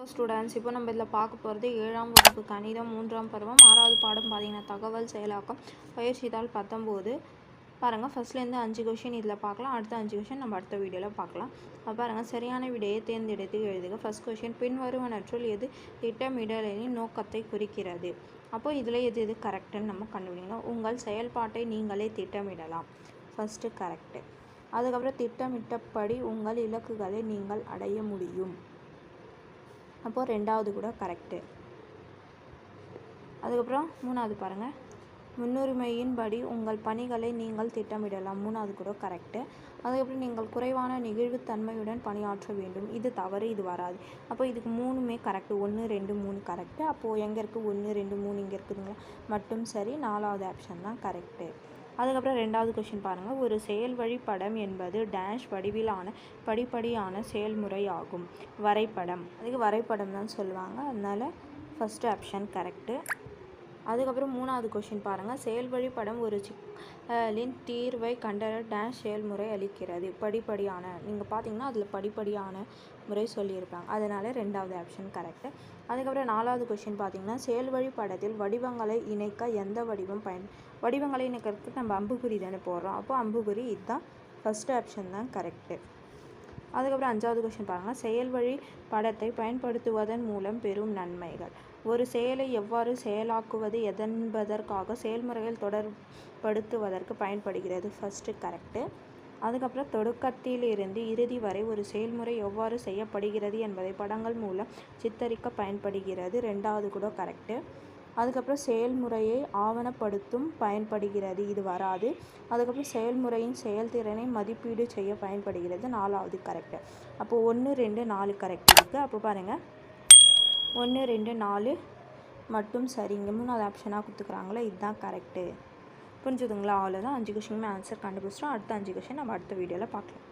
Hello students இப்போ நம்ம இதில் பார்க்க போகிறது ஏழாம் வகுப்பு கணிதம் மூன்றாம் பருவம் ஆறாவது பாடம் பார்த்தீங்கன்னா தகவல் செயலாக்கம் பயிற்சி தாள் பத்தொம்போது. பாருங்கள் ஃபஸ்ட்லேருந்து அஞ்சு கொஷின் இதில் பார்க்கலாம். அடுத்த அஞ்சு கொஷின் நம்ம அடுத்த வீடியோவில் பார்க்கலாம். பாருங்கள் சரியான விடையை தேர்ந்தெடுத்து எழுதுக. ஃபஸ்ட் கொஷின் பின்வருவனற்றுள் எது திட்டமிடலின் நோக்கத்தை குறிக்கிறது? அப்போ இதில் எது எது கரெக்டுன்னு நம்ம கண்டுபிடிக்கணும் உங்கள் செயல்பாட்டை நீங்களே திட்டமிடலாம். ஃபஸ்ட்டு கரெக்டு அதுக்கப்புறம் திட்டமிட்டபடி உங்கள் இலக்குகளை நீங்கள் அடைய முடியும். அப்போது ரெண்டாவது கூட கரெக்டு அதுக்கப்புறம் மூணாவது பாருங்கள் முன்னுரிமையின்படி உங்கள் பணிகளை நீங்கள் திட்டமிடலாம். மூணாவது கூட கரெக்டு அதுக்கப்புறம் நீங்கள் குறைவான நெகிழ்வுத்தன்மையுடன் பணியாற்ற வேண்டும். இது தவறு இது வராது. அப்போ இதுக்கு மூணுமே கரெக்டு ஒன்று ரெண்டு மூணு கரெக்டு அப்போது எங்கே இருக்குது ஒன்று ரெண்டு மூணு இங்கே இருக்குதுங்களா? மட்டும் சரி நாலாவது ஆப்ஷன் தான் கரெக்டு அதுக்கப்புறம் ரெண்டாவது கொஷின் பாருங்கள் ஒரு செயல் வழிப்படம் படம் என்பது டேஷ் வடிவிலான படிப்படியான செயல்முறை ஆகும் வரைபடம். அதுக்கு வரைபடம் தான் சொல்லுவாங்க. அதனால் ஃபஸ்ட்டு ஆப்ஷன் கரெக்டு அதுக்கப்புறம் மூணாவது கொஷின் பாருங்கள் செயல்வழி படம் ஒரு சிக்கலின் தீர்வை கண்டற டேஷ் செயல்முறை அளிக்கிறது. படிப்படியான நீங்கள் பார்த்தீங்கன்னா அதில் படிப்படியான முறை சொல்லியிருப்பாங்க. அதனால் ரெண்டாவது ஆப்ஷன் கரெக்டு அதுக்கப்புறம் நாலாவது கொஷின் பார்த்தீங்கன்னா செயல்வழி படத்தில் வடிவங்களை இணைக்க எந்த வடிவம் பயன் வடிவங்களை இணைக்கிறதுக்கு நம்ம அம்புக்குறி தானே போடுறோம். அப்போ அம்புக்குறி இதுதான் ஃபஸ்ட்டு ஆப்ஷன் தான் கரெக்டு அதுக்கப்புறம் அஞ்சாவது கொஷின் பாருங்கள் செயல்வழி படத்தை பயன்படுத்துவதன் மூலம் பெறும் நன்மைகள். ஒரு செயலை எவ்வாறு செயலாக்குவது எதென்பதற்காக செயல்முறைகள் தொடர்படுத்துவதற்கு பயன்படுகிறது. ஃபஸ்ட்டு கரெக்டு அதுக்கப்புறம் தொடக்கத்திலிருந்து இறுதி வரை ஒரு செயல்முறை எவ்வாறு செய்யப்படுகிறது என்பதை படங்கள் மூலம் சித்தரிக்க பயன்படுகிறது. ரெண்டாவது கூட கரெக்டு அதுக்கப்புறம் செயல்முறையை ஆவணப்படுத்தும் பயன்படுகிறது. இது வராது. அதுக்கப்புறம் செயல்முறையின் செயல்திறனை மதிப்பீடு செய்ய பயன்படுகிறது. நாலாவது கரெக்டு அப்போது ஒன்று ரெண்டு நாலு கரெக்ட் இருக்குது அப்போ பாருங்கள் ஒன்று ரெண்டு நாலு. மட்டும் சரிங்க மூணாவது ஆப்ஷனாக கொடுத்துக்குறாங்களே இதுதான் கரெக்டு புரிஞ்சுதுங்களா? அவ்வளோதான் அஞ்சு கொஷினுமே ஆன்சர் கண்டுபிடிச்சிட்டோம். அடுத்த அஞ்சு கொஷின் நம்ம அடுத்த வீடியோவில் பார்க்கலாம்.